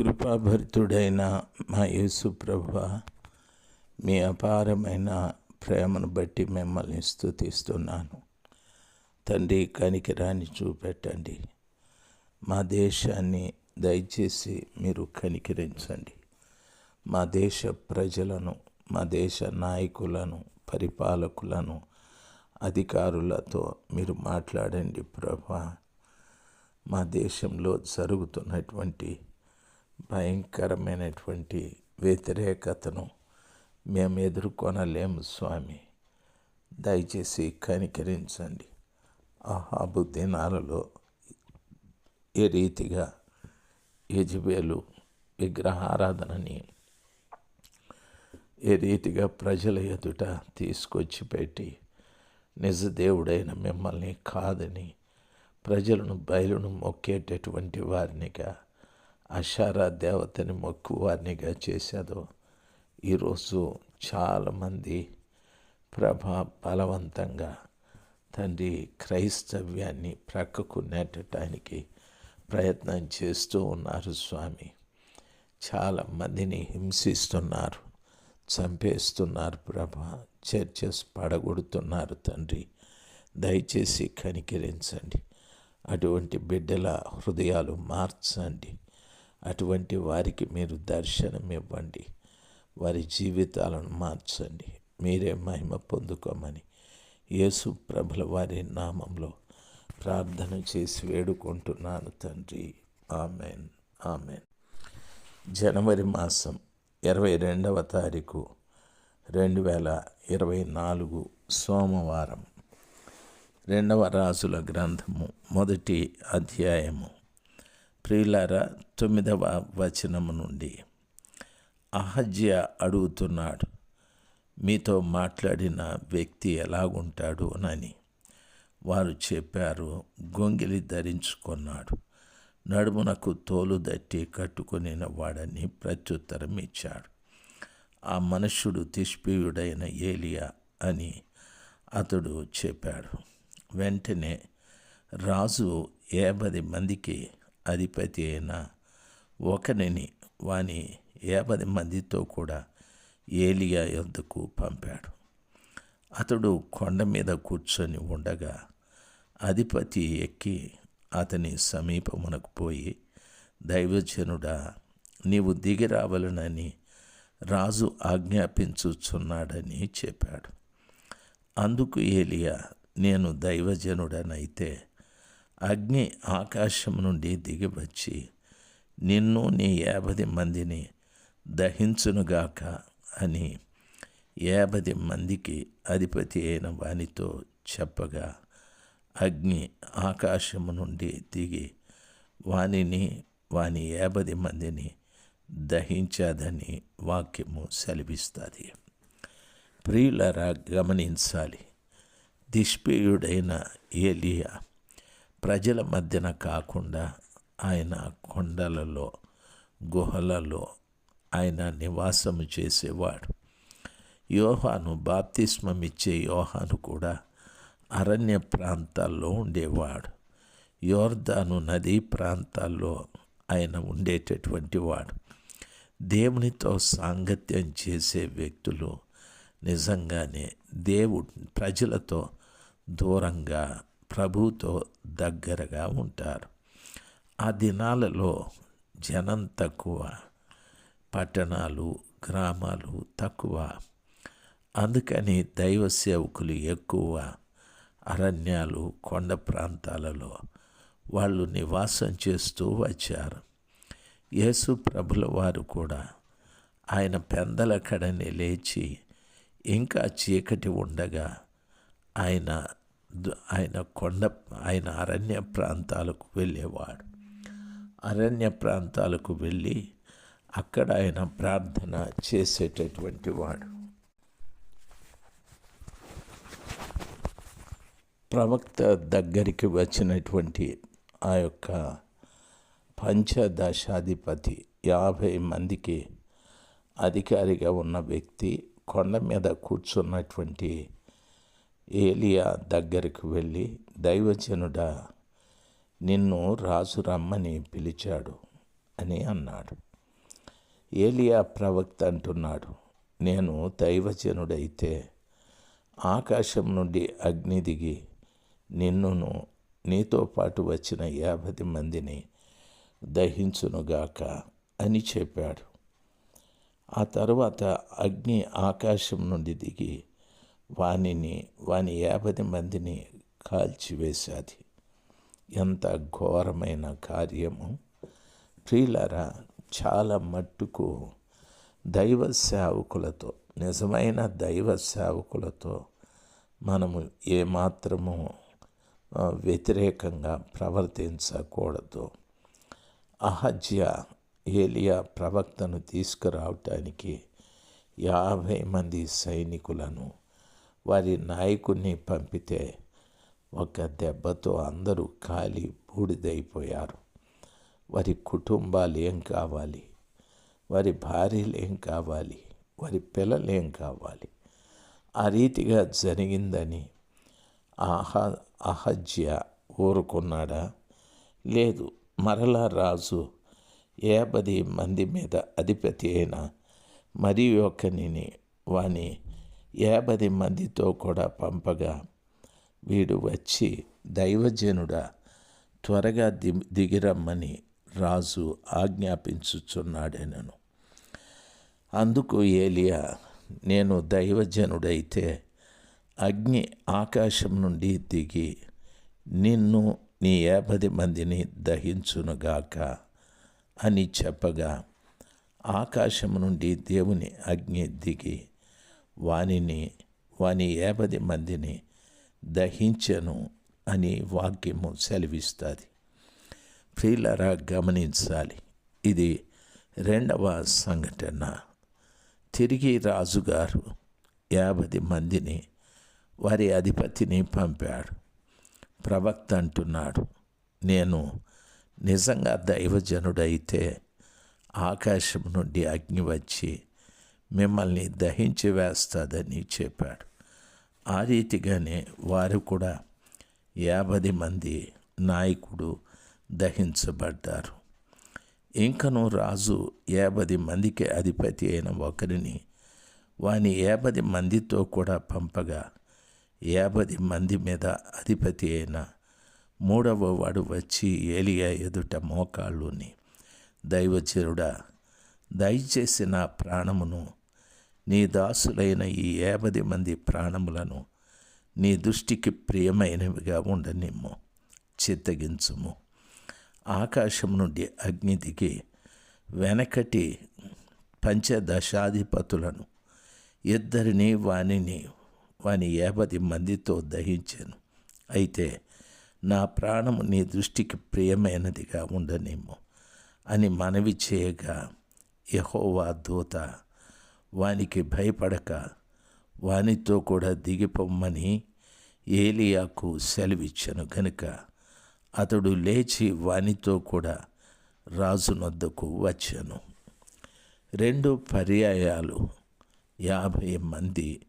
కృపాభరితుడైన మా యేసు ప్రభ మీ అపారమైన ప్రేమను బట్టి మిమ్మల్ని స్థుతిస్తున్నాను తండ్రి కనికిరాన్ని చూపెట్టండి. మా దేశాన్ని దయచేసి మీరు కనికరించండి. మా దేశ ప్రజలను మా దేశ నాయకులను పరిపాలకులను అధికారులతో మీరు మాట్లాడండి ప్రభా. మా దేశంలో జరుగుతున్నటువంటి భయంకరమైనటువంటి వ్యతిరేకతను మేము ఎదుర్కొనలేము స్వామి. దయచేసి కనికరించండి. ఆహాబు దినాలలో ఏ రీతిగా యజబేలు విగ్రహారాధనని ఏ రీతిగా ప్రజల ఎదుట తీసుకొచ్చి పెట్టి నిజ దేవుడైన మిమ్మల్ని కాదని ప్రజలను బయలును మొక్కేటటువంటి వారినిగా అషారా దేవతని మక్కువారినిగా చేశాదో ఈరోజు చాలామంది ప్రభా బలవంతంగా తండ్రి క్రైస్తవ్యాన్ని ప్రక్కకు నెట్టడానికి ప్రయత్నం చేస్తూ ఉన్నారు స్వామి. చాలా మందిని హింసిస్తున్నారు చంపేస్తున్నారు ప్రభ చర్చస్ పడగొడుతున్నారు తండ్రి. దయచేసి కనికరించండి అటువంటి బిడ్డల హృదయాలు మార్చండి. అటువంటి వారికి మీరు దర్శనం ఇవ్వండి వారి జీవితాలను మార్చండి. మీరే మహిమ పొందుకోమని యేసు ప్రభుల వారి నామంలో ప్రార్థన చేసి వేడుకుంటున్నాను తండ్రి. ఆమెన్. ఆమెన్. జనవరి మాసం ఇరవై రెండవ తారీఖు రెండు వేల ఇరవై నాలుగు సోమవారం. రెండవ రాజుల గ్రంథము మొదటి అధ్యాయము. ప్రియులార తొమ్మిదవ వచనము నుండి అహజ్య అడుగుతున్నాడు మీతో మాట్లాడిన వ్యక్తి ఎలాగుంటాడు? అని. వారు చెప్పారు గొంగిలి ధరించుకున్నాడు నడుమునకు తోలు దట్టి కట్టుకొనిన వాడని ప్రత్యుత్తరం ఇచ్చాడు. ఆ మనుష్యుడు తిష్పీయుడైన ఏలియా అని అతడు చెప్పాడు. వెంటనే రాజు యాభై మందికి అధిపతి అయిన ఒకరిని వాని యాభై మందితో కూడా ఏలియా యొద్దకు పంపాడు? అతడు కొండ మీద కూర్చొని ఉండగా అధిపతి ఎక్కి అతని సమీపమునకు పోయి దైవజనుడా నీవు దిగి రావాలనని రాజు ఆజ్ఞాపించుచున్నాడని చెప్పాడు. అందుకు ఏలియా నేను దైవజనుడనైతే అగ్ని ఆకాశం నుండి దిగివచ్చి నిన్ను నీ యాభై మందిని దహించునుగాక అని యాభై మందికి అధిపతి అయిన వానితో చెప్పగా అగ్ని ఆకాశము నుండి దిగి వానిని వాని యాభై మందిని దహించాదని వాక్యము సెలవిస్తుంది. ప్రియులరా గమనించాలి. దిష్పేయుడైన ఏలియా ప్రజల మధ్యన కాకుండా ఆయన కొండలలో గుహలలో ఆయన నివాసము చేసేవాడు. యోహాను బాప్తిస్మమిచ్చే యోహాను కూడా అరణ్య ప్రాంతాల్లో ఉండేవాడు. యోర్దాను నదీ ప్రాంతాల్లో ఆయన ఉండేటటువంటి వాడు. దేవునితో సాంగత్యం చేసే వ్యక్తులు నిజంగానే దేవుడు ప్రజలతో దూరంగా ప్రభుతో దగ్గరగా ఉంటారు. ఆ దినాలలో జనం తక్కువ పట్టణాలు గ్రామాలు తక్కువ. అందుకని దైవ సేవకులు ఎక్కువ. అరణ్యాలు కొండ ప్రాంతాలలో వాళ్ళు నివాసం చేస్తూ వచ్చారు. యేసు ప్రభుల వారు కూడా ఆయన పెందల కడని లేచి ఇంకా చీకటి ఉండగా ఆయన ఆయన కొండ ఆయన అరణ్య ప్రాంతాలకు వెళ్ళేవాడు. అరణ్య ప్రాంతాలకు వెళ్ళి అక్కడ ఆయన ప్రార్థన చేసేటటువంటి వాడు. ప్రవక్త దగ్గరికి వచ్చినటువంటి ఆ యొక్క పంచదశాధిపతి యాభై మందికి అధికారిగా ఉన్న వ్యక్తి కొండ మీద కూర్చున్నటువంటి ఏలియా దగ్గరికి వెళ్ళి దైవజనుడా నిన్ను రాజు రమ్మని పిలిచాడు అని అన్నాడు. ఏలియా ప్రవక్త అంటున్నాడు నేను దైవజనుడైతే ఆకాశం నుండి అగ్ని దిగి నిన్నును నీతో పాటు వచ్చిన యాభై మందిని దహించునుగాక అని చెప్పాడు. ఆ తర్వాత అగ్ని ఆకాశం నుండి దిగి వానిని వాని యాభై మందిని కాల్చివేశాది. ఎంత ఘోరమైన కార్యము. ప్రియులరా చాలా మట్టుకు దైవ సేవకులతో నిజమైన దైవ సేవకులతో మనము ఏమాత్రము వ్యతిరేకంగా ప్రవర్తించకూడదు. అహజ్య ఏలియా ప్రవక్తను తీసుకురావటానికి యాభై మంది సైనికులను వారి నాయకుడిని పంపితే ఒక దెబ్బతో అందరూ కాలి బూడిదైపోయారు. వారి కుటుంబాలు ఏం కావాలి? వారి భార్యలు ఏం కావాలి? వారి పిల్లలు ఏం కావాలి? ఆ రీతిగా జరిగిందని ఆహ అహజ్య ఊరుకున్నాడా? లేదు మరలా రాజు యాభై మంది మీద అధిపతి అయిన మరి ఒకనిని వాని యాభై మందితో కూడా పంపగా వీడు వచ్చి దైవజనుడా త్వరగా ది దిగిరమ్మని రాజు ఆజ్ఞాపించుచున్నాడేనను. అందుకు ఏలియా నేను దైవజనుడైతే అగ్ని ఆకాశం నుండి దిగి నిన్ను నీ యాభై మందిని దహించునుగాక అని చెప్పగా ఆకాశం నుండి దేవుని అగ్ని దిగి వానిని వాని యాభై మందిని దహించను అని వాక్యము సెలవిస్తుంది. ప్రియులరా గమనించాలి. ఇది రెండవ సంఘటన. తిరిగి రాజుగారు యాభై మందిని వారి అధిపతిని పంపాడు. ప్రవక్త అంటున్నాడు నేను నిజంగా దైవజనుడైతే ఆకాశం నుండి అగ్ని వచ్చి మిమ్మల్ని దహించి వేస్తుందని చెప్పాడు. ఆ రీతిగానే వారు కూడా యాభై మంది నాయకుడు దహించబడ్డారు. ఇంకను రాజు యాభై మందికి అధిపతి అయిన ఒకరిని వాని యాభై మందితో కూడా పంపగా యాభై మంది మీద అధిపతి అయిన మూడవ వాడు వచ్చి ఏలియా ఎదుట మోకాళ్ళుని దైవచరుడా దయచేసి నా ప్రాణమును నీ దాసులైన ఈ యాభై మంది ప్రాణములను నీ దృష్టికి ప్రియమైనవిగా ఉండనిమ్ము చిత్తగించుము. ఆకాశం నుండి అగ్ని దిగి వెనకటి పంచదశాధిపతులను ఇద్దరిని వానిని వాని యాభై మందితో దహించాను. అయితే నా ప్రాణము నీ దృష్టికి ప్రియమైనదిగా ఉండనేమో అని మనవి చేయగా యహోవా దూత వానికి భయపడక వానితో కూడా దిగిపోమ్మని ఏలియాకు సెలవిచ్చను కనుక అతడు లేచి వానితో కూడా రాజునొద్దకు వచ్చాను. రెండు పర్యాయాలు. యాభై మంది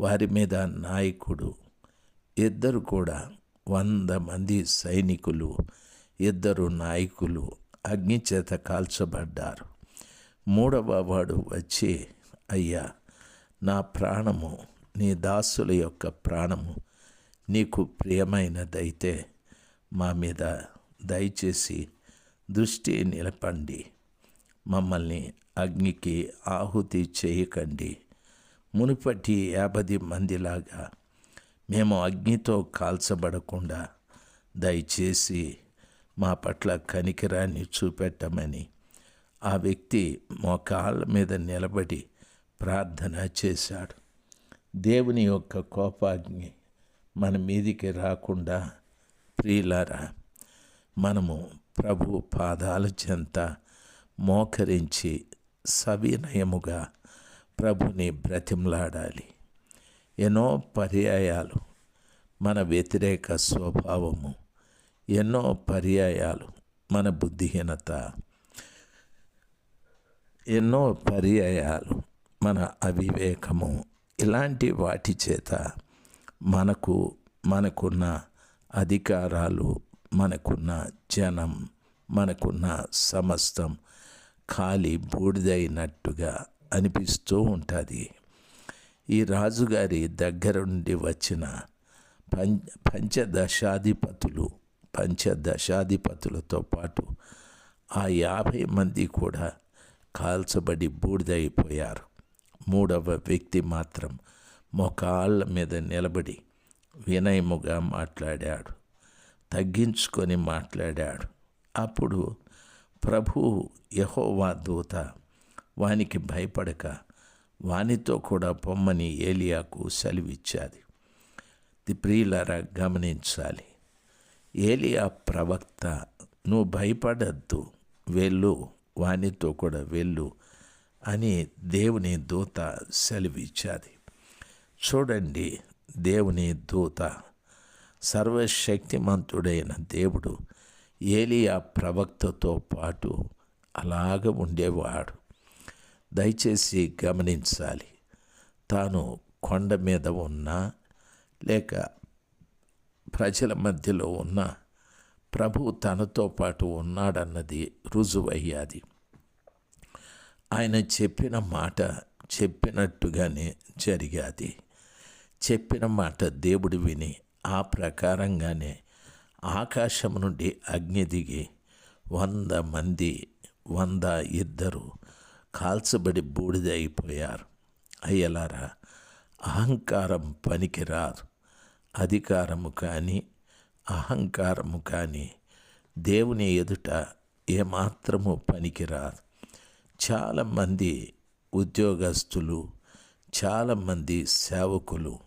వారి మీద నాయకుడు ఇద్దరు కూడా వంద మంది సైనికులు ఇద్దరు నాయకులు అగ్నిచేత కాల్చబడ్డారు. మూడవ వాడు వచ్చి అయ్యా నా ప్రాణము నీ దాసుల యొక్క ప్రాణము నీకు ప్రియమైనదైతే మా మీద దయచేసి దృష్టి నిలపండి. మమ్మల్ని అగ్నికి ఆహుతి చేయకండి. మునుపటి యాభై మందిలాగా మేము అగ్నితో కాల్చబడకుండా దయచేసి మా పట్ల కనికిరాన్ని చూపెట్టమని ఆ వ్యక్తి మోకాళ్ళ మీద నిలబడి ప్రార్థన చేశాడు. దేవుని యొక్క కోపాగ్ని మన మీదికి రాకుండా ప్రియులారా మనము ప్రభు పాదాల చెంత మోకరించి సవినయముగా ప్రభుని బ్రతిమలాడాలి. ఎన్నో పర్యాయాలు మన వ్యతిరేక స్వభావము ఎన్నో పర్యాయాలు మన బుద్ధిహీనత ఎన్నో పర్యాయాలు మన అవివేకము ఇలాంటి వాటి చేత మనకు మనకున్న అధికారాలు మనకున్న జనం మనకున్న సమస్తం ఖాళీ బూడిదైనట్టుగా అనిపిస్తూ ఉంటుంది. ఈ రాజుగారి దగ్గరుండి వచ్చిన పం పంచదశాధిపతులు పంచదశాధిపతులతో పాటు ఆ యాభై మంది కూడా కాల్చబడి బూడిదైపోయారు. మూడవ వ్యక్తి మాత్రం మొకాళ్ళ మీద నిలబడి వినయముగా మాట్లాడాడు. తగ్గించుకొని మాట్లాడాడు. అప్పుడు ప్రభు యహోవా దూత వానికి భయపడక వానితో కూడా పొమ్మని ఏలియాకు సెలవిచ్చాది. ది ప్రియులరా గమనించాలి. ఏలియా ప్రవక్త నువ్వు భయపడద్దు. వెళ్ళు. వానితో కూడా వెళ్ళు. అని దేవుని దూత సెలవిచ్చాది. చూడండి దేవుని దూత సర్వశక్తిమంతుడైన దేవుడు ఏలియా ప్రవక్తతో పాటు అలాగ ఉండేవాడు. దయచేసి గమనించాలి తాను కొండ మీద ఉన్నా లేక ప్రజల మధ్యలో ఉన్న ప్రభు తనతో పాటు ఉన్నాడన్నది రుజువయ్యాది. ఆయన చెప్పిన మాట చెప్పినట్టుగానే జరిగాది. చెప్పిన మాట దేవుడు విని ఆ ప్రకారంగానే ఆకాశం నుండి అగ్ని దిగి వంద మంది వంద ఇద్దరు కాల్చబడి బూడిదైపోయారు. అయ్యలారా అహంకారం పనికిరాదు. అధికారము కానీ అహంకారము కానీ దేవుని ఎదుట ఏమాత్రము పనికిరాదు. చాలామంది ఉద్యోగస్తులు చాలామంది సేవకులు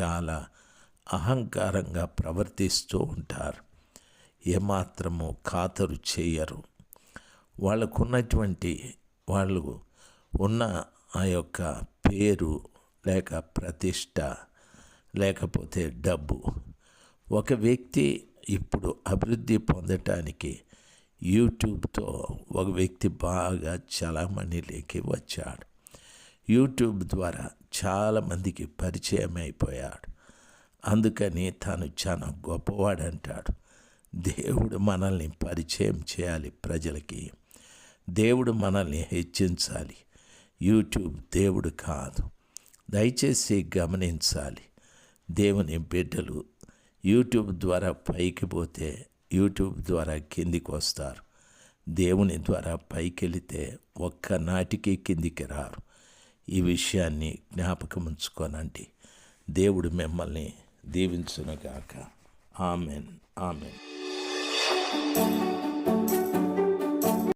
చాలా అహంకారంగా ప్రవర్తిస్తూ ఉంటారు. ఏమాత్రము ఖాతరు చేయరు. వాళ్ళకున్నటువంటి వాళ్ళు ఉన్న ఆ యొక్క పేరు లేక ప్రతిష్ట లేకపోతే డబ్బు. ఒక వ్యక్తి ఇప్పుడు అభివృద్ధి పొందటానికి యూట్యూబ్తో ఒక వ్యక్తి బాగా చలామణిలోకి వచ్చాడు. యూట్యూబ్ ద్వారా చాలామందికి పరిచయం అయిపోయాడు. అందుకని తాను చాలా గొప్పవాడంటాడు. దేవుడు మనల్ని పరిచయం చేయాలి ప్రజలకి. దేవుడు మనల్ని హెచ్చించాలి. యూట్యూబ్ దేవుడు కాదు. దయచేసి గమనించాలి. దేవుని బిడ్డలు యూట్యూబ్ ద్వారా పైకి పోతే యూట్యూబ్ ద్వారా కిందికి వస్తారు. దేవుని ద్వారా పైకెళితే ఒక్క నాటికి కిందికి రారు. ఈ విషయాన్ని జ్ఞాపకం ఉంచుకోనండి. దేవుడు మిమ్మల్ని దీవించునుగాక. ఆమెన్. ఆమెన్.